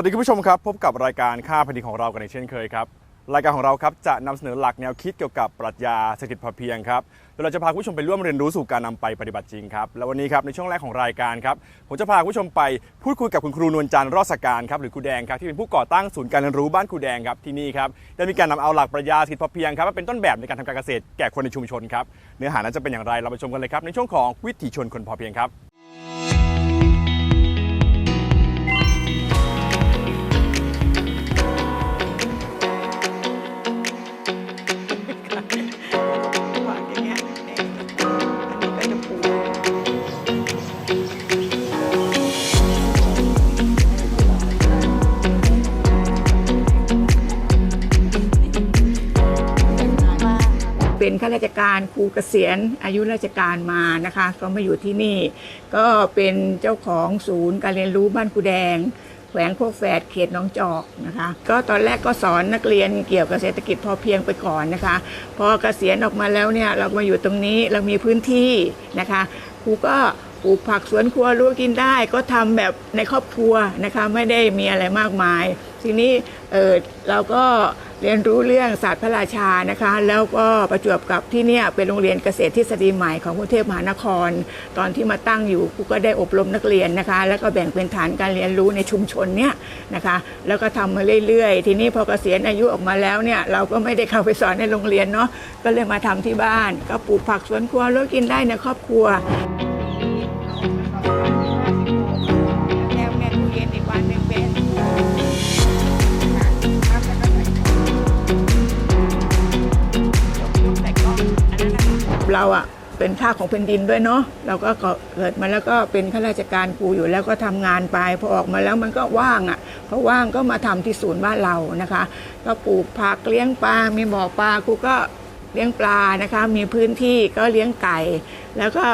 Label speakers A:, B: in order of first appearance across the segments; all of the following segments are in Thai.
A: วัสดีคุณผู้ชมครับ พบกับรายการค่าแผ่นดินของเรากันในเช่นเคยครับ รายการของเราครับจะนำเสนอหลักแนวคิดเกี่ยวกับปรัชญาเศรษฐกิจพอเพียงครับโดยเราจะพาคุณผู้ชมไปร่วมเรียนรู้สู่การนำไปปฏิบัติจริงครับและวันนี้ครับในช่วงแรกของรายการครับผมจะพาคุณผู้ชมไปพูดคุยกับคุณครูนวลจันทร์รอดสการครับหรือครูแดงครับที่เป็นผู้ก่อตั้งศูนย์การเรียนรู้บ้านครูแดงครับที่นี่ครับได้มีการนำเอาหลักปรัชญาเศรษฐกิจพอเพียงครับมาเป็นต้นแบบในการทำการเกษตรแก่คนในชุมชนครับเนื้อหานั้นจะเป็นอย่างไรเราไปชมกันเลยครับในช่วงของวิถีชนคนพอเพียงครับา
B: ราชการครูเกษียณอายุราชการมานะคะ ก็มาอยู่ที่นี่ ก็เป็นเจ้าของศูนย์การเรียนรู้บ้านครูแดง แขวงโคกแฝดเขตหน้องจอกนะคะ ก็ตอนแรกก็สอนนักเรียนเกี่ยวกับเศรษฐกิจพอเพียงไปก่อนนะคะ พอเกษียณออกมาแล้วเนี่ยเรามาอยู่ตรงนี้เรามีพื้นที่นะคะครูก็ปลูกผักสวนครัวรู้กินได้ ก็ทำแบบในครอบครัวนะคะไม่ได้มีอะไรมากมาย ทีนี้เออเราก็ เรียนรู้เรื่องศาสตร์พระราชานะคะ แล้วก็ประจวบกับที่เนี่ยเป็นโรงเรียนเกษตรทฤษฎีใหม่ของกรุงเทพมหานคร ตอนที่มาตั้งอยู่ครูก็ได้อบรมนักเรียนนะคะ แล้วก็แบ่งเป็นฐานการเรียนรู้ในชุมชนเนี่ยนะคะ แล้วก็ทำมาเรื่อยๆ ทีนี้พอเกษียณอายุออกมาแล้วเนี่ยเราก็ไม่ได้เข้าไปสอนในโรงเรียนเนาะก็เลยมาทำที่บ้าน ก็ปลูกผักสวนครัวแล้วกินได้ในครอบครัว เราอะเป็นค่าของแผ่นดินด้วยเนาะเราก็เกิดมาแล้วก็เป็นข้าราชการครูอยู่แล้วก็ทำงานไปพอออกมาแล้วมันก็ว่างอะ่ะพอว่างก็มาทำที่ศูนย์บ้านเรานะคะ ก็ปลูกผักเลี้ยงปลา มีบ่อปลาครูก็เลี้ยงปลานะคะ มีพื้นที่ก็เลี้ยงไก่ แล้วก็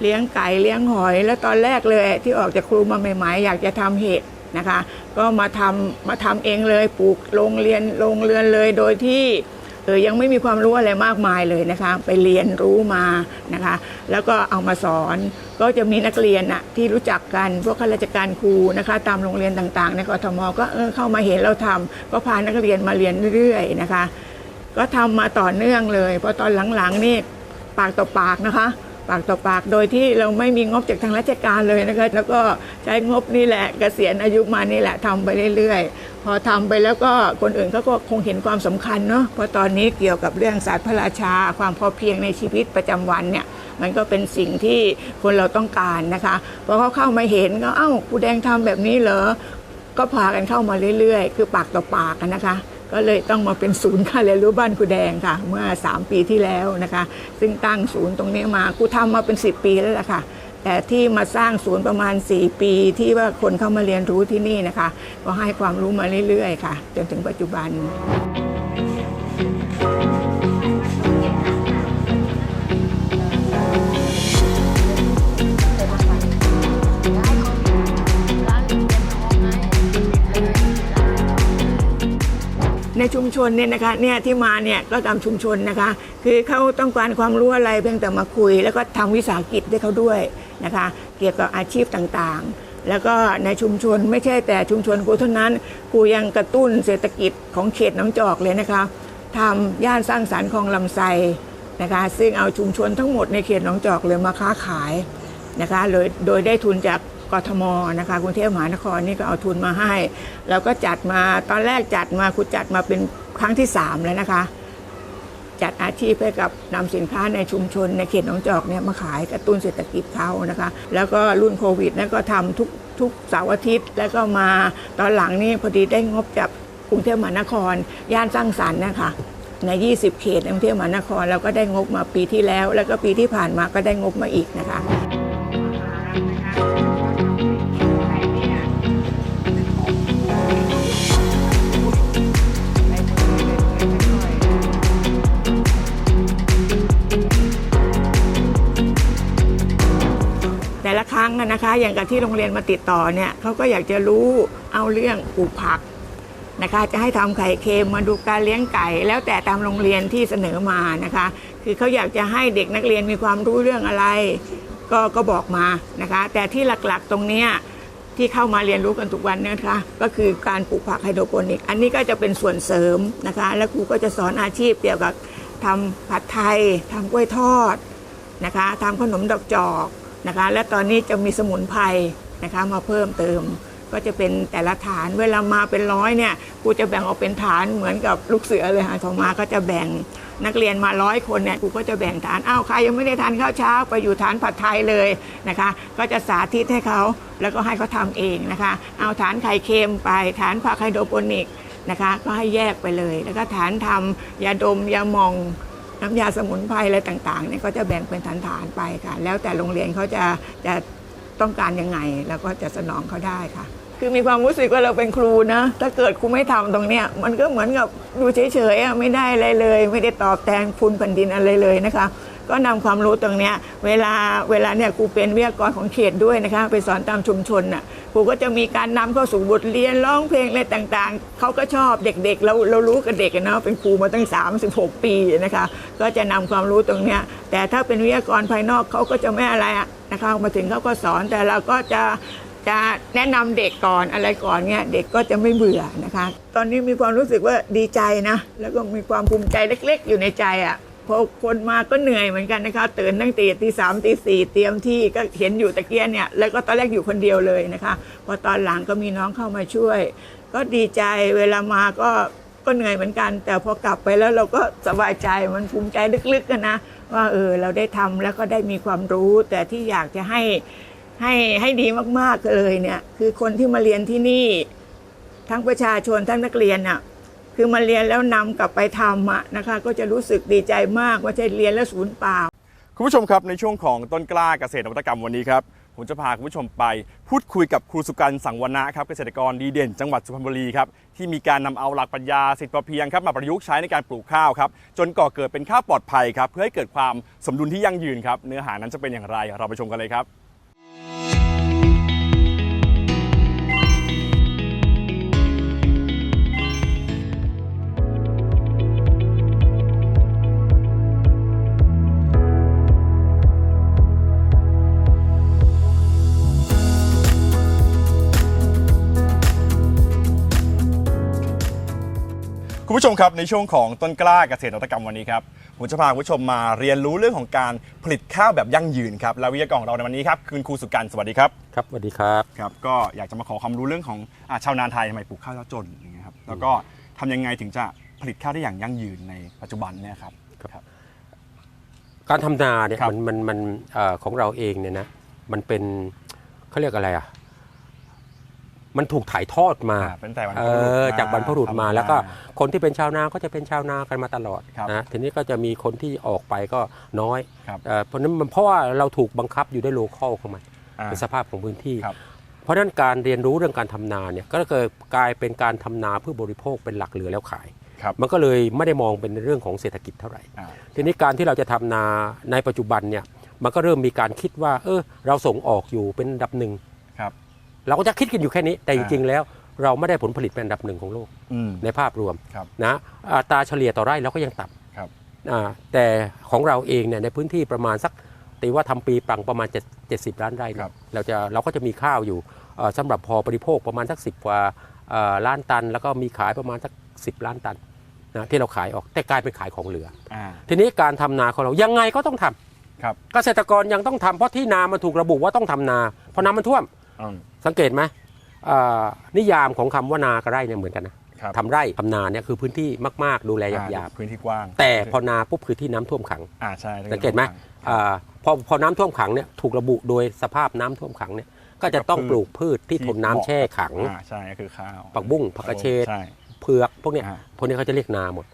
B: เลี้ยงไก่เลี้ยงหอย แล้วตอนแรกเลยที่ออกจากครูมาใหม่ๆอยากจะทำเห็ดนะคะ ก็มาทำมาทำเองเลยปลูกโรงเรียนโรงเรือนเลยโดยที่ เออยังไม่มีความรู้อะไรมากมายเลยนะคะ ไปเรียนรู้มานะคะ แล้วก็เอามาสอนก็จะมีนักเรียนอะที่รู้จักกันพวกข้าราชการครูนะคะ ตามโรงเรียนต่างๆ ในกทมก็เออเข้ามาเห็นเราทำก็พานักเรียนมาเรียนเรื่อยๆนะคะ ก็ทำมาต่อเนื่องเลย เพราะตอนหลังๆนี่ปากต่อปากนะคะ ปากต่อปาก โดยที่เราไม่มีงบจากทางราชการเลยนะคะ แล้วก็ใช้งบนี่แหละเกษียณอายุมานี่แหละทำไปเรื่อยๆ พอทำไปแล้วก็คนอื่นเขาก็คงเห็นความสำคัญเนาะเพราะตอนนี้เกี่ยวกับเรื่องศาสตร์พระราชา ความพอเพียงในชีวิตประจำวันเนี่ยมันก็เป็นสิ่งที่คนเราต้องการนะคะพอเขาเข้ามาเห็นก็เอ้าครูแดงทำแบบนี้เหรอก็พากันเข้ามาเรื่อยๆ คือปากต่อปากนะคะ ก็เลยต้องมาเป็นศูนย์การเรียนรู้บ้านครูแดงค่ะ เมื่อ 3 ปีที่แล้วนะคะ ซึ่งตั้งศูนย์ตรงนี้มาครูทำมาเป็น 10 ปีแล้วล่ะค่ะ แต่ที่มาสร้างศูนย์ประมาณ 4 ปีที่ว่าคนเข้ามาเรียนรู้ที่นี่นะคะ ก็ให้ความรู้มาเรื่อยๆ ค่ะ จนถึงปัจจุบัน ในชุมชนเนี่ยนะคะเนี่ยที่มาเนี่ยก็ตามชุมชนนะคะ คือเขาต้องการความรู้อะไรเพียงแต่มาคุย แล้วก็ทำวิสาหกิจด้วยเขาด้วยนะคะ เกี่ยวกับอาชีพต่างๆ แล้วก็ในชุมชนไม่ใช่แต่ชุมชนกูเท่านั้นกูยังกระตุ้นเศรษฐกิจของเขตน้ำจอกเลยนะคะทำย่านสร้างสารรค์คลองลำไส้นะคะซึ่งเอาชุมชนทั้งหมดในเขตหนองจอกเลยมาค้าขายนะคะโดยโดยได้ทุนจาก กทมนะคะกรุงเทพมหานครนี่ก็เอาทุนมาให้ แล้วก็จัดมาตอนแรกจัดมาคุณจัดมาเป็นครั้งที่ 3 แล้วนะคะ จัดอาชีพให้กับนำสินค้าในชุมชนในเขตหนองจอกเนี่ยมาขายกระตุ้นเศรษฐกิจเขานะคะ แล้วก็รุ่นโควิดนั่นก็ทำทุกทุกเสาร์อาทิตย์ แล้วก็มาตอนหลังนี่พอดีได้งบจากกรุงเทพมหานคร ย่านสร้างสรรค์นะคะใน 20 เขตในกรุงเทพมหานครเราก็ได้งบมาปีที่แล้ว แล้วก็ปีที่ผ่านมาก็ได้งบมาอีกนะคะ ครั้งนะคะ อย่างกับที่โรงเรียนมาติดต่อเนี่ยเขาก็อยากจะรู้เอาเรื่องปลูกผักนะคะ จะให้ทำไข่เค็มมาดูการเลี้ยงไก่ แล้วแต่ตามโรงเรียนที่เสนอมานะคะ คือเขาอยากจะให้เด็กนักเรียนมีความรู้เรื่องอะไร ก็ก็บอกมานะคะ แต่ที่หลักๆตรงเนี้ยที่เข้ามาเรียนรู้กันทุกวันเนะคะก็คือการปลูกผักไฮโดรโปนิก อันนี้ก็จะเป็นส่วนเสริมนะคะ แล้วครูก็จะสอนอาชีพเกี่ยวกับทำผัดไทยทำกล้วยทอดนะคะทำขนมดอกจอก นะคะและตอนนี้จะมีสมุนไพรนะคะมาเพิ่มเติม ก็จะเป็นแต่ละฐานเวลามาเป็นร้อยเนี่ยครูจะแบ่งออกเป็นฐานเหมือนกับลูกเสือเลยค่ะพองมาก็จะแบ่งนักเรียนมาร้อยคนเนี่ยครูก็จะแบ่งฐานอ้าวใครยังไม่ได้ทานข้าวเช้าไปอยู่ฐานผัดไทยเลยนะคะ ก็จะสาธิตให้เขาแล้วก็ให้เขาทำเองนะคะ เอาฐานไข่เค็มไปฐานผักไฮโดรโปนิกนะคะ ก็ให้แยกไปเลย แล้วก็ฐานทำยาดมยาหมอง น้ำยาสมุนไพรอะไรต่างๆเนี่ยก็จะแบ่งเป็นฐานๆไปค่ะ แล้วแต่โรงเรียนเขาจะจะต้องการยังไงแล้วก็จะสนองเขาได้ค่ะ คือมีความรู้สึกว่าเราเป็นครูนะ ถ้าเกิดครูไม่ทำตรงเนี้ยมันก็เหมือนกับดูเฉยๆไม่ได้อะไรเลย ไม่ได้ตอบแทนคุณแผ่นดินอะไรเลยนะคะ ก็นำความรู้ตรงเนี้ยเวลาเวลาเนี่ยครูเป็นวิทยากรของเขตด้วยนะคะไปสอนตามชุมชนน่ะครูก็จะมีการนำเข้าสู่บทเรียนร้องเพลงอะไรต่างๆ เขาก็ชอบเด็กๆ เราเรารู้กับเด็กเนาะเป็นครูมาตั้ง 36 ปีนะคะก็จะนำความรู้ตรงเนี้ยแต่ถ้าเป็นวิทยากรภายนอกเขาก็จะไม่อะไรนะคะมาถึงเขาก็สอนแต่เราก็จะจะแนะนำเด็กก่อนอะไรก่อนเนี้ยเด็กก็จะไม่เบื่อนะคะ ตอนนี้มีความรู้สึกว่าดีใจนะ แล้วก็มีความภูมิใจเล็ก ๆ อยู่ในใจอะ พอคนมาก็เหนื่อยเหมือนกันนะคะตื่นตั้งตีตีสามตีสี่เตรียมที่ก็เห็นอยู่ตะเกียเนี่ยแล้วก็ตอนแรกอยู่คนเดียวเลยนะคะ พอตอนหลังก็มีน้องเข้ามาช่วย ก็ดีใจเวลามาก็ก็เหนื่อยเหมือนกัน แต่พอกลับไปแล้วเราก็สบายใจมันภูมิใจลึกๆกันนะว่าเออเราได้ทำแล้วก็ได้มีความรู้ แต่ที่อยากจะให้ให้ให้ดีมากๆเลยเนี่ย คือคนที่มาเรียนที่นี่ ทั้งประชาชนทั้งนักเรียนน่ะ คือมาเรียนแล้วนำกลับไปทำอะนะคะ ก็จะรู้สึกดีใจมากว่าใช่เรียนแล้วศูนย์เปล่า
A: คุณผู้ชมครับในช่วงของต้นกล้าเกษตรนวัตกรรมวันนี้ครับผมจะพาคุณผู้ชมไป พูดคุยกับครูสุกันสังวนะครับเกษตรกรดีเด่นจังหวัดสุพรรณบุรีครับที่มีการนำเอาหลักปรัชญาเศรษฐกิจพอเพียงครับมาประยุกต์ใช้ในการปลูกข้าวครับจนก่อเกิดเป็นข้าวปลอดภัยครับเพื่อให้เกิดความสมดุลที่ยั่งยืนครับเนื้อหานั้นจะเป็นอย่างไรเราไปชมกันเลยครับ คุณผู้ชมครับในช่วงของต้นกล้าเกษตรนวัตกรรมวันนี้ครับผมจะพาคุณผู้ชมมาเรียนรู้เรื่องของการผลิตข้าวแบบยั่งยืนครับและวิทยากรของเราในวันนี้ครับคือคุณครูสุกันสวัสดีครับ
C: ครับสวัสดีครับ
A: ครับก็อยากจะมาขอความรู้เรื่องของอาชาวนาไทยทำไมปลูกข้าวยากจนอย่างเงี้ยครับแล้วก็ทำยังไงถึงจะผลิตข้าวได้อย่างยั่งยืนในปัจจุบันเนี่ยครับ
C: ครับการทำนาเนี่ย
A: ครับ
C: มันมันมันเอ่อของเราเองเนี่ยนะมันเป็นเขาเรียกอะไรอะ มันถูกถ่ายทอดมา
A: อ่าเป็นแต่บรรพ
C: เอ
A: บุรุษ
C: อ
A: มา
C: จากบรรพบุรุษมา
A: ทำ
C: แล้วก็
A: นา
C: คนที่เป็นชาวนาก็จะเป็นชาวนากันมาตลอด
A: ครับ
C: นะทีนี้ก็จะมีคนที่ออกไปก็น้อย
A: ครับ
C: เอ่อเพราะฉะนั้นมันเพราะว่าเราถูกบังคับอยู่ด้วยโลคอลเข้ามา
A: อ่า
C: เป็นสภาพของพื้นที่
A: ครับ
C: เพราะฉะนั้นการเรียนรู้เรื่องการทำนาเนี่ยก็เกิดกลายเป็นการทำนาเพื่อบริโภคเป็นหลักเหลือแล้วขาย
A: ครับ
C: มันก็เลยไม่ได้มองเป็นเรื่องของเศรษฐกิจเท่าไหร่
A: อ่า
C: ทีนี้การที่เราจะทำนาในปัจจุบันเนี่ยมันก็เริ่มมีการคิดว่า เออเราส่งออกอยู่เป็นอันดับหนึ่ง
A: ครับ
C: เราก็จะคิดกันอยู่แค่นี้แต่จ
A: อ่า
C: ริงๆแล้ว เราไม่ได้ผลผลิตเป็นอันดับหนึ่งของโลก
A: อืม
C: ในภาพรวม
A: ครับ
C: นะอัตราเฉลี่ยต่อไร่เราก็ยังต่
A: ครับำ
C: อ่าแต่ของเราเองเนี่ยในพื้นที่ประมาณสักตีว่าทำปีปังประมาณ7 70ล้านไร่เนี่ย
A: ครับ
C: เราจะเราก็จะมีข้าวอยู่เอ่อสำหรับพอบริโภคประมาณสัก 10กว่าเอ่อล้านตัน แล้วก็มีขายประมาณสัก 10 ล้านตันนะที่เราขายออกแต่กลายเป็นขายของเหลือ
A: อ่า
C: ทีนี้การทำนาของเรายังไงก็ต้องทำ
A: ครับ
C: เกษตรกรยังต้องทำเพราะที่นามันถูกระบุว่าต้องทำนาเพราะน้ำมันท่วม
A: อืม
C: สังเกตไหมอ่านิยามของคำว่านากับไร่เนี่ยเหมือนกันนะครับทำไร่ทำนาเนี่ยคือพื้นที่มาก ๆ ดูแลห
A: อ่
C: ยาบ
A: พื้นที่กว้าง
C: ๆแต่พอนาปุ๊บคือที่น้ำท่วมขัง
A: อ่าใช่
C: สังเกตไหมอ่าพอพอน้ำท่วมขังเนี่ยถูกระบุโดยสภาพน้ำท่วมขังเนี่ยก็จะต้องปลูกพืชที่ทนน้ำแช่ขัง
A: อ่าใช่ก็คือข้าว
C: ผักบุ้งผักกระเฉด
A: ใช่
C: เผือกพวกเนี้ย
A: อ่า
C: พวกนี้เขาจะเรียกนาหมด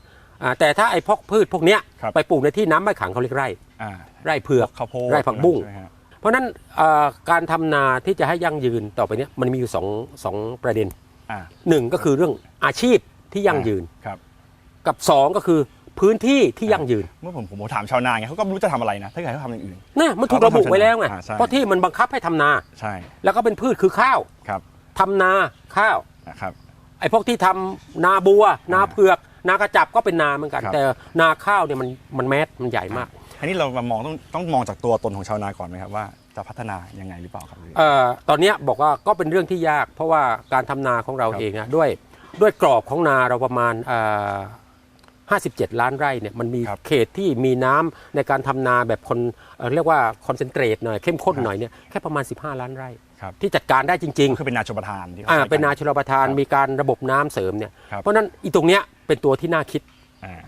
C: อ่าแต่ถ้าไอ้พวกพืชพวกเนี้ย
A: ครับ
C: ไปปลูกในที่น้ำไม่ขังเขาเรียกไร่
A: อ่า
C: ไร่เผือก
A: ข้าวโพด
C: ไร่ผักบุ้ง
A: ใช่ไหมฮะ
C: เพ ราะฉะนั้นเอ่อการทำนาที่จะให้ยั่งยืนต่อไปเนี้ยมันมีอยู่สองสองประเด็น
A: อ่า
C: หนึ่งก็คือเรื่องอาชีพที่ยั่งยืน
A: ครับ
C: กับสองก็คือพื้นที่ที่ยั่งยืน
A: เมื่อผมผมถามชาวนาไงเขาก็ไม่รู้จะทำอะไรนะ ถ้าเกิดเขาทำอย่างอื่น
C: นะมันถูกระบุไว้แล้วไง
A: อ่าใช่
C: เพราะที่มันบังคับให้ทำนา
A: ใช่
C: แล้วก็เป็นพืชคือข้าว
A: ครับ
C: ทำนาข้าว
A: นะครับ
C: ไอ้พวกที่ทำนาบัว นาเผือก นากระจับก็เป็นนาเหมือนกัน
A: ครับ
C: แต่นาข้าวเนี่ยมันมันแมสมันใหญ่มาก
A: อันนี้เรามามองต้องต้องมองจากตัวตนของชาวนาก่อนไหมครับว่าจะพัฒนายังไงหรือเปล่าครับ
C: เอ่อตอนเนี้ยบอกว่าก็เป็นเรื่องที่ยาก เพราะว่าการทำนาของเรา
A: ครับ
C: เองนะด้วยด้วยกรอบของนาเราประมาณเอ่อ57 ล้านไร่เนี่ยมันมี
A: ครับ
C: เขตที่มีน้ำในการทำนาแบบคนเอ่อเรียกว่าคอนเซนเทรตหน่อยเข้มข้น
A: ครับ
C: หน่อยเนี่ยแค่ประมาณ 15 ล้านไร่
A: ครับ
C: ที่จัดการได้จริง
A: ก็คือเป็นนาชมประทานที่
C: ๆ
A: เขา
C: อ่า
A: ใช้กั
C: เป็นนาชลประทาน
A: ครับ
C: มีการระบบน้ำเสริมเนี่ย
A: ครับ
C: เพราะฉะนั้นอีตรงเนี้ยเป็นตัวที่น่าคิด
A: อ่า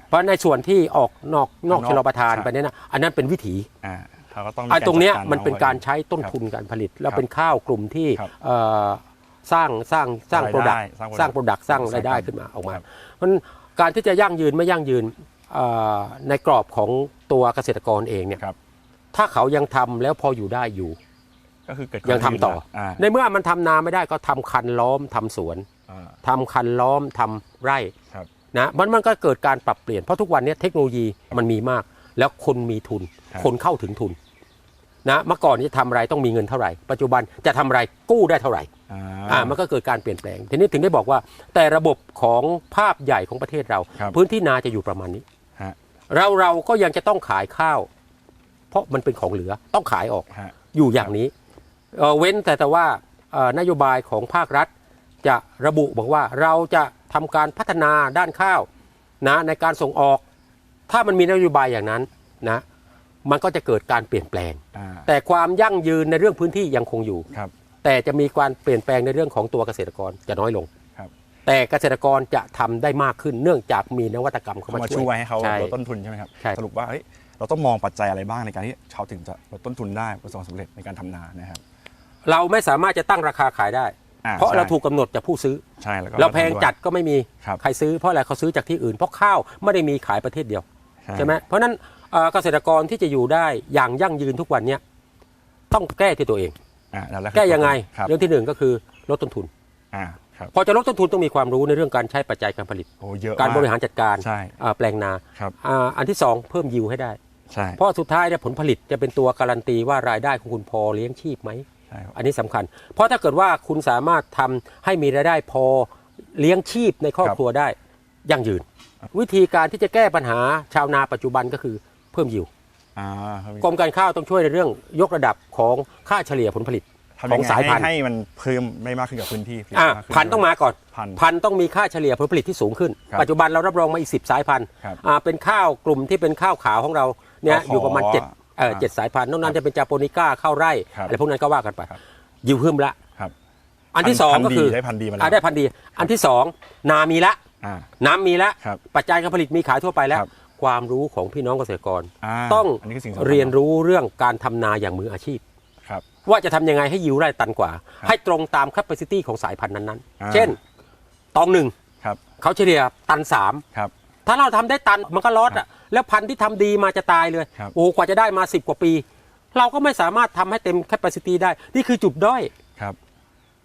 C: เพราะในส่วนที่ออกนอกนอก
A: นอก
C: ชลประทาน
A: ใช่
C: ไปเนี่ยนะอันนั้นเป็นวิถี
A: อ่าเขาก็ต้องมี
C: ไอ้
A: กา
C: ตรงเนี้ย
A: จัดา
C: มันเป็น
A: ไว้
C: การใช้ต้น
A: ครับ
C: ทุนการผลิต แล้ว
A: ครับ
C: เป็นข้าวกลุ่มที่
A: ครับ
C: เอ่อสร้างสร้างสร้าง
A: ราย
C: โปรดัก
A: ได้
C: ต์
A: สร้าง
C: สร้างโปรดักต์สร้าง
A: สร้าง
C: รายได้
A: ครับ
C: ขึ้นมาออกมา
A: ครับ
C: เพราะฉะนั้นการที่จะยั่งยืนไม่ยั่งยืนเอ่อในกรอบของตัวเกษตรกรเองเนี่ย
A: ครับ
C: ถ้าเขายังทำแล้วพออยู่ได้อยู่
A: ก็คือเกิด
C: ยังทำต่อ
A: อ่า
C: ในเมื่อมันทำนาไม่ได้ก็ทำคันล้อมทำสวน
A: อ่า
C: ทำคันล้อมทำไร่
A: ครับ
C: นะมันมันก็เกิดการปรับเปลี่ยนเพราะทุกวันนี้เทคโนโลยีมันมีมาก แล้วคนมีทุน
A: ครับ
C: คนเข้าถึงทุนนะเมื่อก่อนจะทำอะไรต้องมีเงินเท่าไหร่ ปัจจุบันจะทำอะไรกู้ได้เท่าไหร่
A: อ่า
C: อ่ามันก็เกิดการเปลี่ยนแปลง ทีนี้ถึงได้บอกว่า แต่ระบบของภาพใหญ่ของประเทศเรา
A: ครับ
C: พื้นที่นาจะอยู่ประมาณนี้
A: ฮะ
C: เราเราก็ยังจะต้องขายข้าว เพราะมันเป็นของเหลือต้องขายออก
A: ฮะ
C: อยู่อย่างนี้เอ่อเว้นแต่แต่ว่าเอ่อนโยบายของภาครัฐ จะระบุบอกว่าเราจะ ทำการพัฒนาด้านข้าวนะในการส่งออก ถ้ามันมีนโยบายอย่างนั้นนะมันก็จะเกิดการเปลี่ยนแปลง
A: อ่า
C: แต่ความยั่งยืนในเรื่องพื้นที่ยังคงอยู่
A: ครับ
C: แต่จะมีการเปลี่ยนแปลงในเรื่องของตัวเกษตรกรจะน้อยลง
A: ครับ
C: แต่เกษตรกรจะทำได้มากขึ้นเนื่องจากมีนวัตกรรมเข้า
A: เข้า
C: มา
A: มา
C: ช่
A: ช่
C: ว
A: วยยให้เขา
C: ใช่
A: ลดต้นทุนใช่ไหมครับ
C: ใช่
A: สรุปว่าเฮ้ยเราต้องมองปัจจัยอะไรบ้างในการที่ชาวถึงจะลดต้นทุนได้ประสบความสำเร็จในการทำนานะครับ
C: เราไม่สามารถจะตั้งราคาขายได้
A: อ่
C: เพราะ
A: ใช่
C: เราถูกกำหนดจากผู้ซื้อ
A: ใช่แล้วก็
C: เราแพงจัดก็ไม่มี
A: ครับ
C: ใครซื้อเพราะอะไรเขาซื้อจากที่อื่นเพราะข้าวไม่ได้มีขายประเทศเดียวใช่ไหมเพราะฉะนั้นเอ่อเกษตรกรที่จะอยู่ได้อย่างยั่งยืนทุกวันเนี้ยต้องแก้ที่ตัวเอง
A: อ่านั่นหละคือ
C: แก้ยังไง
A: ครับ
C: เรื่องที่หนึ่งก็คือลดต้นทุน
A: อ่าครับ
C: พอจะลดต้นทุนต้องมีความรู้ในเรื่องการใช้ปัจจัยการผลิต
A: โอ้เยอะ
C: การ
A: ม
C: บริหารจัดการ
A: ใช่
C: อ่าแปลงนา
A: ครับ
C: อ่าอันที่สองเพิ่มยิวให้ได้
A: ใช่
C: เพราะสุดท้ายเนี่ยผลผลิตจะเป็นตัวการันตีว่ารายได้ของคุณพอเลี้ยงชีพไหม
A: ใช่ครับ
C: อันนี้สำคัญ เพราะถ้าเกิดว่าคุณสามารถทำให้มีรายได้พอเลี้ยงชีพในครอบครัวได้ยั่งยืน วิธีการที่จะแก้ปัญหาชาวนาปัจจุบันก็คือเพิ่มยิว
A: อ่าครับ
C: กรมการข้าวต้องช่วยในเรื่องยกระดับของค่าเฉลี่ยผลผลิต
A: ทำ
C: ข
A: ยั
C: อง
A: งไง
C: สายพัน
A: ให้
C: ธุ์
A: ให้มันเพิ่มไม่มากขึ้นกับพื้นที่ผลิต
C: อะ
A: มากขึ้
C: พันธุ์ต้องมาก่อน
A: พันธุ์
C: พันธุ์ต้องมีค่าเฉลี่ยผลผลิตที่สูงขึ้น
A: ครับ
C: ปัจจุบันเรารับรองมาอีกสิสายพันธุ์
A: ครับ
C: อ่าเป็นข้าวกลุ่มที่เป็นข้าวขาวของเราเนี่ย
A: ข้าวขอ
C: อยู่ประมาณเจ็ด เออ
A: ครับ
C: เจ็ดสายพันธุ์นอกนั้นจะเป็นจาโปนิก้าข้าวไร่
A: ครับ
C: อะไรพวกนั้นก็ว่ากันไป
A: ครับ
C: ยิวขึ้นละ
A: ครับ
C: อันที่สอง
A: พันธุ์
C: ก็คือ
A: ดีได้พันธุ์ดีมาแล้ว
C: อะได้พันธุ์ดี อันที่สองนามีละ
A: อ่า
C: น้ำมีละ
A: ครับ
C: ปัจจัยการผลิตมีขายทั่วไปแล้ว
A: ครับ
C: ความรู้ของพี่น้องเกษตรกราต้อง
A: นนี้คือสิ่งสำคัญ
C: เรียนรู้เรื่องการทำนาอย่างมืออาชีพ
A: ครับ
C: ว่าจะทำยังไงให้ยิวไร่ตันกว่า
A: ครับ
C: ให้ตรงตาม capacity ของสายพันธุ์นั้น
A: อ่า
C: ๆ เช่น ตองหนึ่ง
A: ครับ
C: เขาเฉลี่ยตันสาม
A: ครับ
C: ถ้าเราทำได้ตันมันก็ลดอะ แล้วพันธุ์ที่ทำดีมาจะตายเลย
A: ครับ
C: โอ้กว่าจะได้มา 10 กว่าปี เราก็ไม่สามารถทำให้เต็ม capacity ได้ นี่คือจุดด้อย
A: ครับ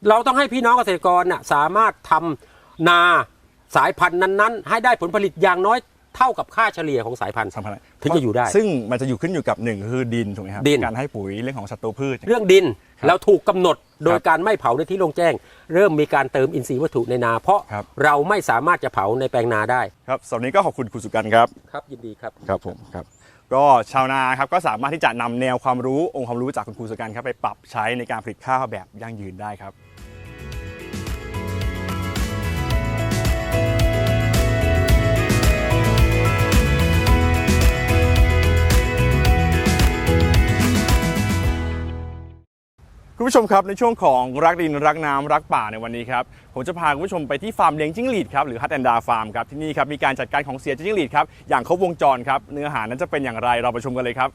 C: เราต้องให้พี่น้องเกษตรกรน่ะสามารถทำนาสายพันธุ์นั้นๆ ให้ได้ผลผลิตอย่างน้อย เท่ากับค่าเฉลี่ยของสายพันธุ์
A: สำคัญ
C: ถึงจะอยู่ได้
A: ซึ่งมันจะอยู่ขึ้นอยู่กับหนึ่งคือดินถูกไหมครับ
C: ดิน
A: การให้ปุ๋ยเรื่องของศัตรูพืช
C: เรื่องดิน
A: ครับ
C: เราถูกกำหนดโดย
A: ครับ
C: การไม่เผาในที่โล่งแจ้ง เริ่มมีการเติมอินทรีย์วัตถุในนา เพราะ
A: ครับ
C: เราไม่สามารถจะเผาในแปลงนาได้
A: ครับสำหรับวันนี้ก็ขอบคุณคุณสุกันครับ
C: ครับยินดีครับ
A: ครับผมครับก็ชาวนาครับก็สามารถที่จะนำแนวความรู้องค์ความรู้จากคุณครูสุกันครับไปปรับใช้ในการผลิตข้าวแบบยั่งยืนได้ครับ คุณผู้ชมครับ ในช่วงของรักดินรักน้ำรักป่าในวันนี้ครับ ผมจะพาคุณผู้ชมไปที่ฟาร์มเลี้ยงจิ้งหรีดครับหรือฮัตแอนดาฟาร์มครับที่นี่ครับมีการจัดการของเสียจิ้งหรีดครับอย่างครบวงจรครับเนื้อหานั้นจะเป็นอย่างไรเราไปชมกันเลยครับ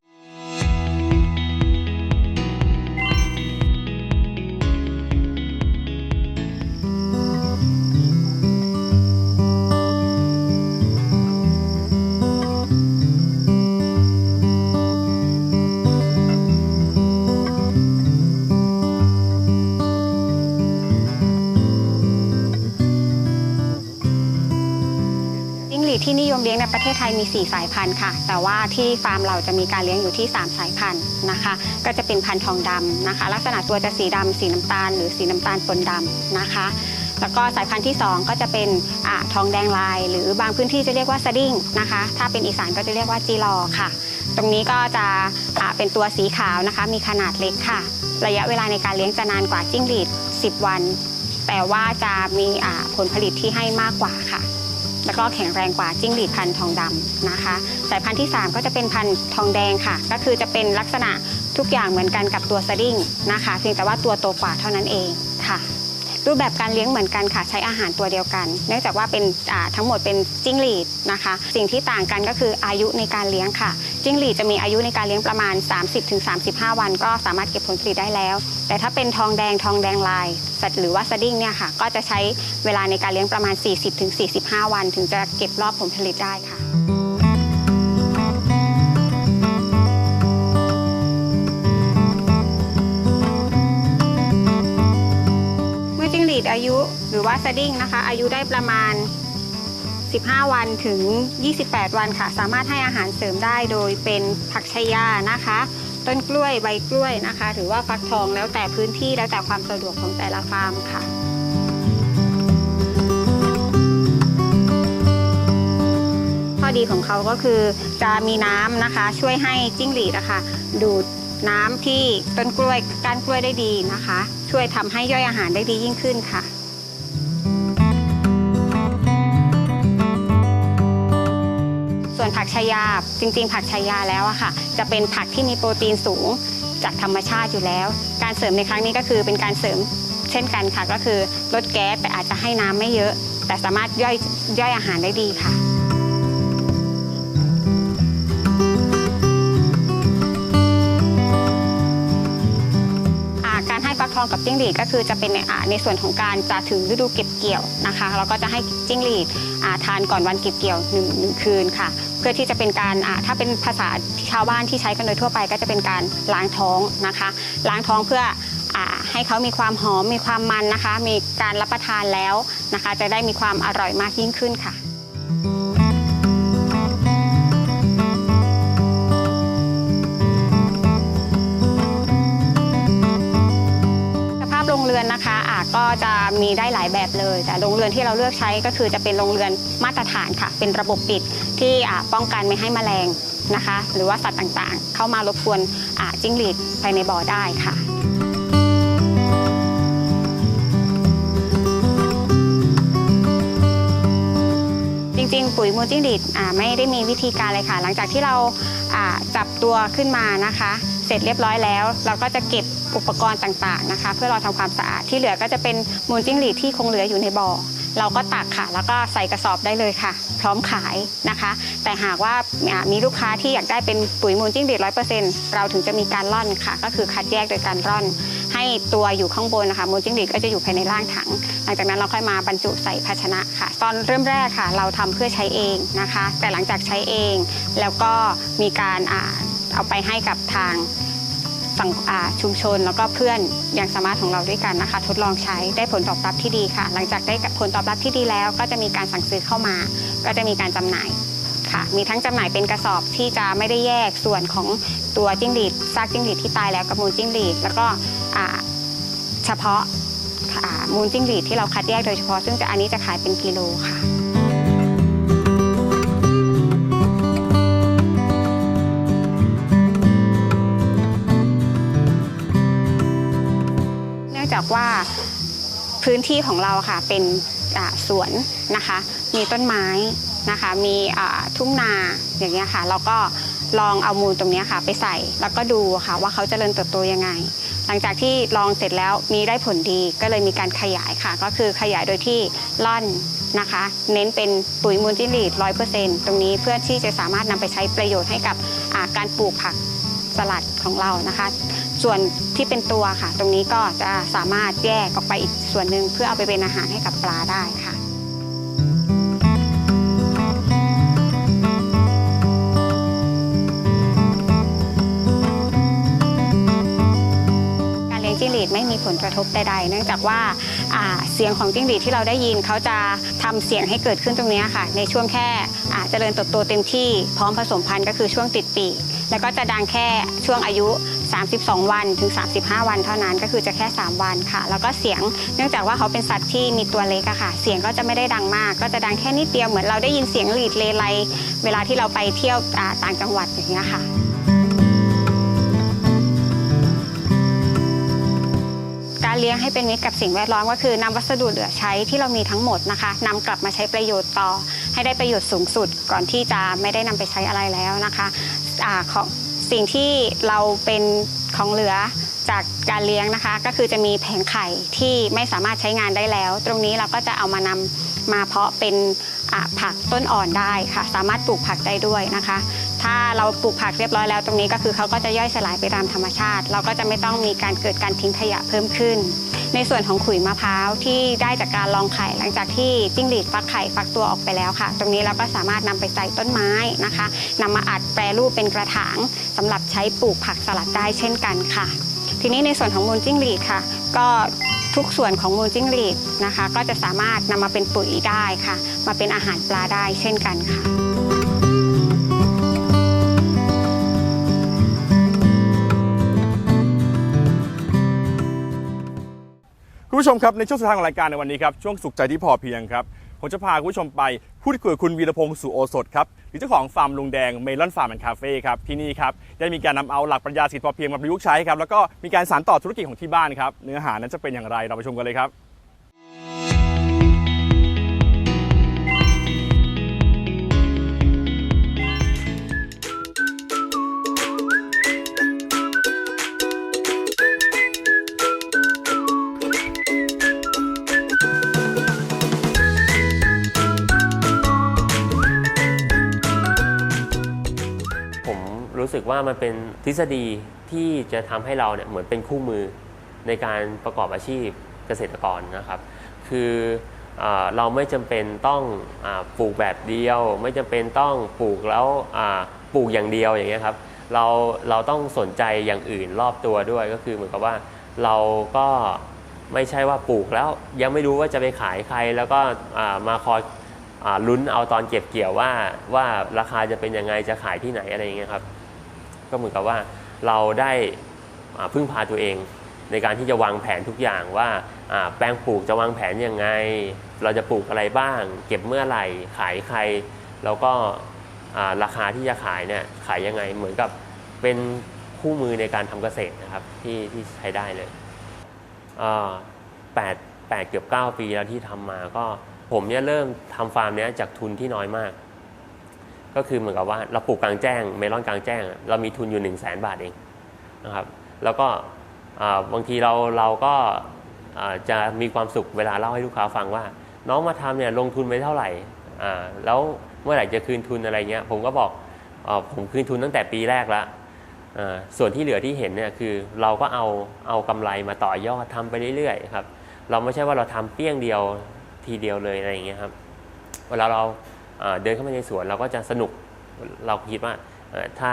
D: ที่นิยมเลี้ยงในประเทศไทยมี 4 สายพันธุ์ค่ะ แต่ว่าที่ฟาร์มเราจะมีการเลี้ยงอยู่ที่ 3 สายพันธุ์นะคะ ก็จะเป็นพันธุ์ทองดำนะคะ ลักษณะตัวจะสีดำสีน้ำตาล หรือสีน้ำตาลปนดำนะคะแล้วก็สายพันธุ์ที่ 2 ก็จะเป็นอทองแดงลาย หรือบางพื้นที่จะเรียกว่าสดิ้งนะคะ ถ้าเป็นอีสานก็จะเรียกว่าจีรอค่ะ ตรงนี้ก็จะอ่าเป็นตัวสีขาวนะคะ มีขนาดเล็กค่ะ ระยะเวลาในการเลี้ยงจะนานกว่าจิ้งหรีด 10 วัน แต่ว่าจะมีผลผลิตที่ให้มากกว่าค่ะ แล้วก็แข็งแรงกว่าจิ้งหรีดพันธุ์ทองดำนะคะ สายพันธุ์ที่ 3 ก็จะเป็นพันธุ์ทองแดงค่ะ ก็คือจะเป็นลักษณะทุกอย่างเหมือนกันกับตัวสดิ้งนะคะ เพียงแต่ว่าตัวโตกว่าเท่านั้นเองค่ะ รูปแบบการเลี้ยงเหมือนกันค่ะ ใช้อาหารตัวเดียวกัน เนื่องจากว่าเป็นทั้งหมดเป็นจิ้งหรีดนะคะ สิ่งที่ต่างกันก็คืออายุในการเลี้ยงค่ะ จิ้งหรีดจะมีอายุในการเลี้ยงประมาณ 30-35 วัน ก็สามารถเก็บผลผลิตได้แล้ว แต่ถ้าเป็นทองแดงทองแดงลายสัตว์หรือว่าสดิ้งเนี่ยค่ะ ก็จะใช้เวลาในการเลี้ยงประมาณ 40-45 วัน ถึงจะเก็บรอบผลผลิตได้ค่ะ ดอายุหรือว่าสดิ้งนะคะ อายุได้ประมาณ 15 วันถึง 28 วันค่ะ สามารถให้อาหารเสริมได้โดยเป็นผักชายานะคะ ต้นกล้วยใบกล้วยนะคะ หรือว่าฟักทองแล้วแต่พื้นที่แล้วแต่ความสะดวกของแต่ละฟาร์มค่ะข้อดีของเขาก็คือจะมีน้ำนะคะ ช่วยให้จิ้งหรีดนะคะดูด น้ำที่ต้นกล้วยก้านกล้วยได้ดีนะคะ ช่วยทำให้ย่อยอาหารได้ดียิ่งขึ้นค่ะส่วนผักชายาจริง ๆ ผักชายาแล้วอะค่ะ จะเป็นผักที่มีโปรตีนสูงจากธรรมชาติอยู่แล้ว การเสริมในครั้งนี้ก็คือเป็นการเสริมเช่นกันค่ะ ก็คือลดแก๊สแต่อาจจะให้น้ำไม่เยอะ แต่สามารถย่อยย่อยอาหารได้ดีค่ะ องกับจิ้งหรีดก็คือจะเป็นในในส่วนของการจะถึงฤดูเก็บเกี่ยวนะคะแล้วก็จะให้จิ้งหรีดทานก่อนวันเก็บเกี่ยวหนึ่งหนึ่งคืนค่ะ เพื่อที่จะเป็นการถ้าเป็นภาษาชาวบ้านที่ใช้กันโดยทั่วไป ก็จะเป็นการล้างท้องนะคะ ล้างท้องเพื่อให้เขามีความหอมมีความมันนะคะ มีการรับประทานแล้วนะคะ จะได้มีความอร่อยมากยิ่งขึ้นค่ะ ก็จะมีได้หลายแบบเลย แต่โรงเรือนที่เราเลือกใช้ก็คือจะเป็นโรงเรือนมาตรฐานค่ะ เป็นระบบปิดที่ป้องกันไม่ให้แมลงนะคะ หรือว่าสัตว์ต่างๆ เข้ามารบกวนจิ้งหรีดภายในบ่อได้ค่ะจริงๆปุ๋ยมูลจิ้งหรีดไม่ได้มีวิธีการเลยค่ะ หลังจากที่เราจับตัวขึ้นมานะคะ เสร็จเรียบร้อยแล้ว เราก็จะเก็บ อุปกรณ์ต่างๆนะคะ เพื่อเราทำความสะอาดที่เหลือก็จะเป็นมูลจิ้งหรีดที่คงเหลืออยู่ในบ่อเราก็ตักค่ะ แล้วก็ใส่กระสอบได้เลยค่ะ พร้อมขายนะคะ แต่หากว่ามีลูกค้าที่อยากได้เป็นปุ๋ยมูลจิ้งหรีดร้อยเปอร์เซ็นต์เราถึงจะมีการร่อนค่ะ ก็คือคัดแยกโดยการร่อน ให้ตัวอยู่ข้างบนนะคะมูลจิ้งหรีดก็จะอยู่ภายในร่างถัง หลังจากนั้นเราค่อยมาบรรจุใส่ภาชนะค่ะ ตอนเริ่มแรกค่ะ เราทำเพื่อใช้เองนะคะ แต่หลังจากใช้เอง แล้วก็มีการเอาไปให้กับทาง สังอ่าชุมชนแล้วก็เพื่อนอย่างสามารถของเราด้วยกันนะคะ ทดลองใช้ได้ผลตอบรับที่ดีค่ะ หลังจากได้ผลตอบรับที่ดีแล้ว ก็จะมีการสั่งซื้อเข้ามา ก็จะมีการจำหน่ายค่ะ มีทั้งจำหน่ายเป็นกระสอบที่จะไม่ได้แยกส่วนของตัวจิ้งหรีดซากจิ้งหรีดที่ตายแล้วกับมูลจิ้งหรีดแล้วก็เฉพาะมูลจิ้งหรีดที่เราคัดแยกโดยเฉพาะ ซึ่งจะอันนี้จะขายเป็นกิโลค่ะ ว่าพื้นที่ของเราค่ะเป็นสวนนะคะ มีต้นไม้นะคะ มีทุ่งนาอย่างเงี้ยค่ะเราก็ลองเอามูลตรงเนี้ยค่ะ ไปใส่ แล้วก็ดูค่ะว่าเขาจเจริญเติบโตยังไง หลังจากที่ลองเสร็จแล้วมีได้ผลดีก็เลยมีการขยายค่ะ ก็คือขยายโดยที่ล่อนนะคะ เน้นเป็นปุ๋ยมูลจิ้งหรีดร้อยเปอร์เซ็นต์ตรงนี้เพื่อที่จะสามารถนำไปใช้ประโยชน์ให้กับการปลูกผักสลัดของเรานะคะ ส่วนที่เป็นตัวค่ะ ตรงนี้ก็จะสามารถแยกออกไปอีกส่วนหนึ่งเพื่อเอาไปเป็นอาหารให้กับปลาได้ค่ะการเลี้ยงจิ้งหรีดไม่มีผลกระทบใดๆ เนื่องจากว่าาเสียงของจิ้งหรีดที่เราได้ยินเขาจะทำเสียงให้เกิดขึ้นตรงนี้ค่ะ ในช่วงแค่เจริญเติบโตเต็มที่พร้อมผสมพันธุ์ก็คือช่วงติดปีกแล้วก็จะดังแค่ช่วงอายุ 32 วันถึง 35 วันเท่านั้นก็คือจะแค่ 3 วันค่ะ แล้วก็เสียงเนื่องจากว่าเขาเป็นสัตว์ที่มีตัวเล็กอะค่ะ เสียงก็จะไม่ได้ดังมาก ก็จะดังแค่นิดเดียวเหมือนเราได้ยินเสียงหลีดเลไลเวลาที่เราไปเที่ยวต่างจังหวัดอย่างเงี้ยค่ะการเลี้ยงให้เป็นมิตรกับสิ่งแวดล้อมก็คือนำวัสดุเหลือใช้ที่เรามีทั้งหมดนะคะนำกลับมาใช้ประโยชน์ต่อ ให้ได้ประโยชน์สูงสุดก่อนที่จะไม่ได้นำไปใช้อะไรแล้วนะคะอาของ สิ่งที่เราเป็นของเหลือจากการเลี้ยงนะคะ ก็คือจะมีแผงไข่ที่ไม่สามารถใช้งานได้แล้ว ตรงนี้เราก็จะเอามานำมาเพาะเป็นผักต้นอ่อนได้ค่ะ สามารถปลูกผักได้ด้วยนะคะ ถ้าเราปลูกผักเรียบร้อยแล้ว ตรงนี้ก็คือเขาก็จะย่อยสลายไปตามธรรมชาติ เราก็จะไม่ต้องมีการเกิดการทิ้งขยะเพิ่มขึ้น ในส่วนของขุยมะพร้าวที่ได้จากการลองไข่ หลังจากที่จิ้งหรีดฟักไข่ฟักตัวออกไปแล้วค่ะ ตรงนี้เราก็สามารถนำไปใส่ต้นไม้นะคะนำมาอัดแปรรูปเป็นกระถางสำหรับใช้ปลูกผักสลัดได้เช่นกันค่ะ ทีนี้ในส่วนของมูลจิ้งหรีดค่ะ ก็ทุกส่วนของมูลจิ้งหรีดนะคะ ก็จะสามารถนำมาเป็นปุ๋ยได้ค่ะ มาเป็นอาหารปลาได้เช่นกันค่ะ
A: คุณผู้ชมครับในช่วงสุดท้ายของรายการในวันนี้ครับช่วงสุขใจที่พอเพียงครับผมจะพาคุณผู้ชมไปพูดคุยกับคุณวีรพงศ์สุโอสถครับหรือเจ้าของฟาร์มลุงแดงเมลอนฟาร์มแอนด์คาเฟ่ครับที่นี่ครับได้มีการนำเอาหลักปรัชญาสิทธิพอเพียงมาประยุกต์ใช้ครับแล้วก็มีการสานต่อธุรกิจของที่บ้านครับเนื้อหานั้นจะเป็นอย่างไรเราไปชมกันเลยครับ
E: ว่ามันเป็นทฤษฎีที่จะทำให้เราเนี่ยเหมือนเป็นคู่มือในการประกอบอาชีพเกษตรกรนะครับ คืออเราไม่จำเป็นต้องอปลูกแบบเดียว ไม่จำเป็นต้องปลูกแล้วปลูกอย่างเดียวอย่างเงี้ยครับเราเราต้องสนใจอย่างอื่นรอบตัวด้วยก็คือเหมือนกับว่าเราก็ไม่ใช่ว่าปลูกแล้วยังไม่รู้ว่าจะไปขายใครแล้วก็มาคอยอลุ้นเอาตอนเก็บเกี่ยวว่าว่าราคาจะเป็นยังไงจะขายที่ไหนอะไรอย่างเงี้ยครับ ก็เหมือนกับว่าเราได้พึ่งพาตัวเอง ในการที่จะวางแผนทุกอย่างว่าแปลงปลูกจะวางแผนยังไง เราจะปลูกอะไรบ้าง เก็บเมื่อไหร่ขายใคร แล้วก็ราคาที่จะขายเนี่ยขายยังไงเหมือนกับเป็นคู่มือในการทำเกษตรนะครับที่ที่ใช้ได้เลยแปดแปดเกือบเก้าปีแล้วที่ทำมาก็ผมเนี่ยเริ่มทำฟาร์มเนี้ยจากทุนที่น้อยมาก ก็คือเหมือนกับว่าเราปลูกกลางแจ้ง เมลอนกลางแจ้ง เรามีทุนอยู่1นึ่งแสนบาทเองนะครับแล้วก็บางทีเราเราก็จะมีความสุขเวลาเล่าให้ลูกค้าฟังว่า น้องมาทำเนี่ยลงทุนไปเท่าไหร่แล้วเมื่อไหร่จะคืนทุนอะไรเงี้ยผมก็บอกอผมคืนทุนตั้งแต่ปีแรกล้วอ่าส่วนที่เหลือที่เห็นเนี่ยคือเราก็เอาเอากำไรมาต่อยอดทำไปเรื่อยๆครับเราไม่ใช่ว่าเราทำเปี้ยงเดียวทีเดียวเลยอะไรอย่างเงี้ยครับเวลาเรา เดินเข้ามาในสวนเราก็จะสนุกเราคิดว่าถ้า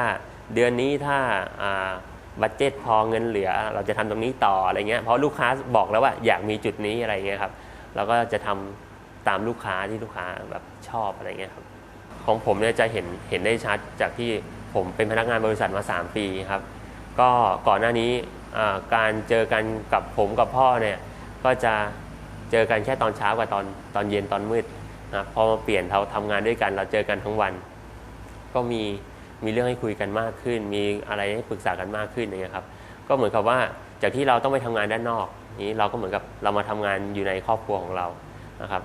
E: เดือนนี้ถ้าบัตเจ็ตพอเงินเหลือ เราจะทำตรงนี้ต่ออะไรเงี้ยเพราะลูกค้าบอกแล้วว่าอยากมีจุดนี้อะไรเงี้ยครับเราก็จะทำตามลูกค้าที่ลูกค้าแบบชอบอะไรเงี้ยครับของผมเนี่ยจะเห็นเห็นได้ชัดจากที่ผมเป็นพนักงานบริษัทมา 3 ปีครับ ก็ก่อนหน้านี้การเจอกันกับผมกับพ่อเนี่ยก็จะเจอกันแค่ตอนเช้ากับตอนตอนเย็นตอนมืด นะพอมาเปลี่ยนเราทำงานด้วยกัน เราเจอกันทั้งวัน ก็มีมีเรื่องให้คุยกันมากขึ้น มีอะไรให้ปรึกษากันมากขึ้นอย่างเงี้ยครับก็เหมือนกับว่าจากที่เราต้องไปทำงานด้านนอกนี้เราก็เหมือนกับเรามาทำงานอยู่ในครอบครัวของเรานะครับ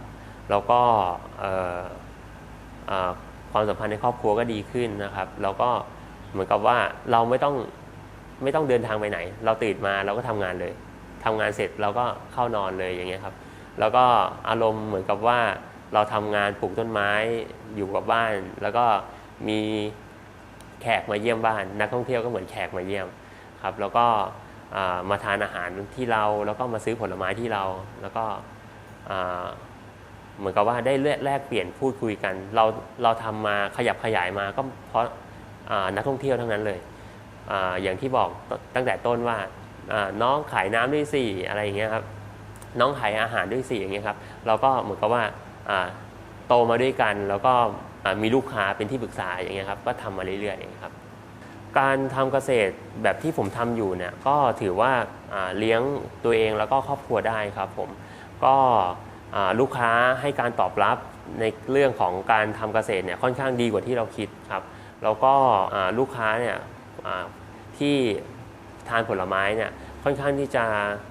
E: แล้วก็ความสัมพันธ์ในครอบครัวก็ดีขึ้นนะครับ แล้วก็เหมือนกับว่าเราไม่ต้องไม่ต้องเดินทางไปไหน เราตื่นมาเราก็ทำงานเลยทำงานเสร็จเราก็เข้านอนเลยอย่างเงี้ยครับ แล้วก็อารมณ์เหมือนกับว่า เราทำงานปลูกต้นไม้อยู่กับบ้าน แล้วก็มีแขกมาเยี่ยมบ้าน นักท่องเที่ยวก็เหมือนแขกมาเยี่ยมครับ แล้วก็มาทานอาหารที่เราแล้วก็มาซื้อผลไม้ที่เรา แล้วก็เหมือนกับว่าได้แลกเปลี่ยนพูดคุยกัน เราเราทำมาขยับขยายมาก็เพราะานักท่องเที่ยวทั้งนั้นเลยออย่างที่บอกตตั้งแต่ต้นว่าาน้องขายน้ำด้วยสี่อะไรอย่างเงี้ยครับน้องขายอาหารด้วยสี่อย่างเงี้ยครับ เราก็เหมือนกับว่า โตมาด้วยกันแล้วก็มีลูกค้าเป็นที่ปรึกษาอย่างเงี้ยครับก็ทำมาเรื่อยๆองครับการทำเกษตรแบบที่ผมทำอยู่เนี่ยก็ถือว่าเลี้ยงตัวเองแล้วก็ครอบครัวได้ครับผมก็ลูกค้าให้การตอบรับในเรื่องของการทำเกษตรเนี่ยค่อนข้างดีกว่าที่เราคิดครับแล้วก็ลูกค้าเนี่ยที่ทานผลไม้เนี่ย ค่อนข้างที่จะ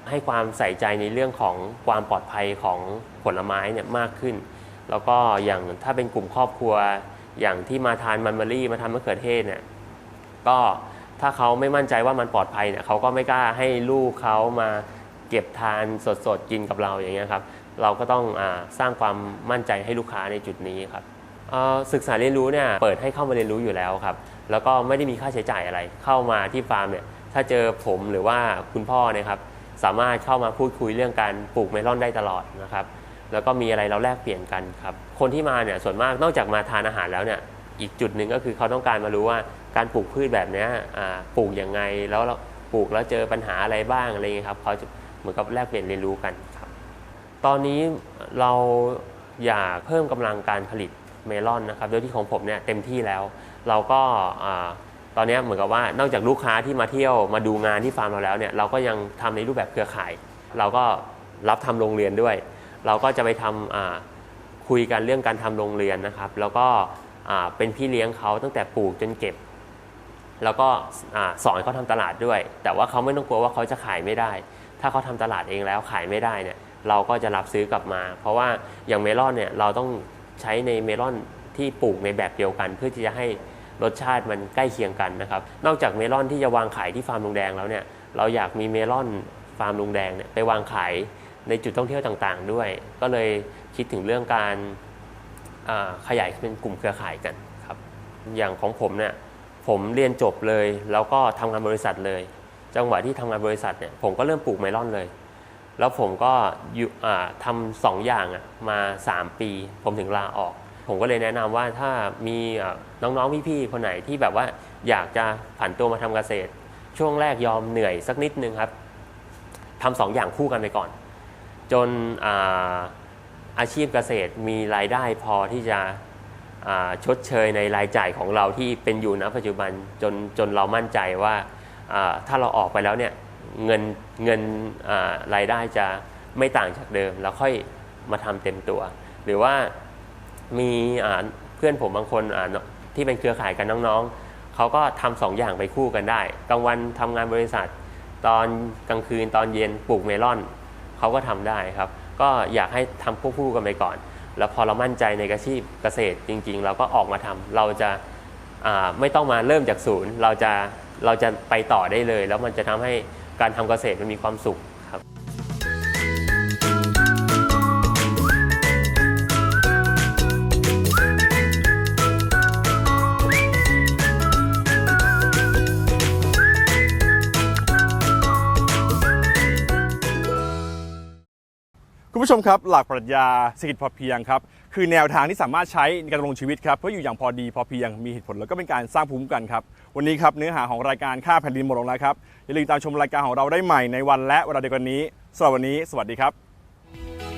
E: ให้ความใส่ใจในเรื่องของความปลอดภัยของผลไม้เนี่ยมากขึ้น แล้วก็อย่างถ้าเป็นกลุ่มครอบครัว อย่างที่มาทานมันเบอรี่มาทานมะเขือเทศเนี่ยก็ถ้าเขาไม่มั่นใจว่ามันปลอดภัยเนี่ยเขาก็ไม่กล้าให้ลูกเขามาเก็บทานสดๆกินกับเราอย่างเงี้ยครับ เราก็ต้องอสร้างความมั่นใจให้ลูกค้าในจุดนี้ครับศึกษาเรียนรู้เนี่ยเปิดให้เข้ามาเรียนรู้อยู่แล้วครับ แล้วก็ไม่ได้มีค่าใช้จ่ายอะไร เข้ามาที่ฟาร์มเนี่ย ถ้าเจอผมหรือว่าคุณพ่อเนะครับสามารถเข้ามาพูดคุยเรื่องการปลูกเมลอนได้ตลอดนะครับ แล้วก็มีอะไรเราแลกเปลี่ยนกันครับ คนที่มาเนี่ยส่วนมากนอกจากมาทานอาหารแล้วเนี่ยอีกจุดหนึ่งก็คือเขาต้องการมารู้ว่าการปลูกพืชแบบนี้ปลูกยังไงแล้วเราปลูกแล้วเจอปัญหาอะไรบ้างอะไรเงี้ยครับเขาเหมือนกับแลกเปลี่ยนเรียนรู้กันครับ ตอนนี้เราอยากเพิ่มกำลังการผลิตเมลอนนะครับโดยที่ของผมเนี่ยเต็มที่แล้ว เราก็ ตอนนี้เหมือนกับว่านอกจากลูกค้าที่มาเที่ยวมาดูงานที่ฟาร์มเราแล้วเนี่ยเราก็ยังทำในรูปแบบเครือข่าย เราก็รับทำโรงเรียนด้วย เราก็จะไปทำคุยกันเรื่องการทำโรงเรียนนะครับ แล้วก็เป็นพี่เลี้ยงเขาตั้งแต่ปลูกจนเก็บ แล้วก็อสอนเขาทำตลาดด้วย แต่ว่าเขาไม่ต้องกลัวว่าเขาจะขายไม่ได้ ถ้าเขาทำตลาดเองแล้วขายไม่ได้เนี่ยเราก็จะรับซื้อกลับมา เพราะว่าอย่างเมลอนเนี่ยเราต้องใช้ในเมลอนที่ปลูกในแบบเดียวกัน เพื่อที่จะให้ รสชาติมันใกล้เคียงกันนะครับ นอกจากเมลอนที่จะวางขายที่ฟาร์มลุงแดงแล้วเนี่ย เราอยากมีเมลอนฟาร์มลุงแดงเนี่ยไปวางขายในจุดท่องเที่ยวต่างๆ ด้วย ก็เลยคิดถึงเรื่องการขยายเป็นกลุ่มเครือข่ายกันครับ อย่างของผมเนี่ยผมเรียนจบเลย แล้วก็ทำงานบริษัทเลย จังหวะที่ทำงานบริษัทเนี่ยผมก็เริ่มปลูกเมลอนเลย แล้วผมก็ทำสองอย่างมา 3 ปี ผมถึงลาออก ผมก็เลยแนะนำว่าถ้ามีน้องๆพี่ๆคนไหนที่แบบว่าอยากจะผันตัวมาทำเกษตร ช่วงแรกยอมเหนื่อยสักนิดนึงครับทำสองอย่างคู่กันไปก่อน จนอาอาชีพเกษตรมีรายได้พอที่จะชดเชยในรายจ่ายของเราที่เป็นอยู่ณปัจจุบันจนจนเรามั่นใจว่าถ้าเราออกไปแล้วเนี่ยเงินเงินรายได้จะไม่ต่างจากเดิม แล้วค่อยมาทำเต็มตัว หรือว่า มีเพื่อนผมบางคนที่เป็นเครือข่ายกันน้องๆเขาก็ทำสองอย่างไปคู่กันได้กลางวันทำงานบริษัท ตอนกลางคืนตอนเย็นปลูกเมลอนเขาก็ทำได้ครับ ก็อยากให้ทำควบคู่กันไปก่อน แล้วพอเรามั่นใจในอาชีพเกษตรจริง ๆ เราก็ออกมาทำเราจะาไม่ต้องมาเริ่มจากศูนย์ เราจะเราจะไปต่อได้เลย แล้วมันจะทำให้การทำเกษตรมันมีความสุข
A: คุณผู้ชมครับ หลักปรัชญาเศรษฐกิจพอเพียงครับคือแนวทางที่สามารถใช้ในการดำรงชีวิตครับเพื่ออยู่อย่างพอดีพอเพียงมีเหตุผลแล้วก็เป็นการสร้างภูมิคุ้มกันครับวันนี้ครับเนื้อหาของรายการค่าแผ่นดินหมดลงแล้วครับอย่าลืมตามชมรายการของเราได้ใหม่ในวันและเวลาเดียวกันนี้สำหรับวันนี้ สวัสดีครับ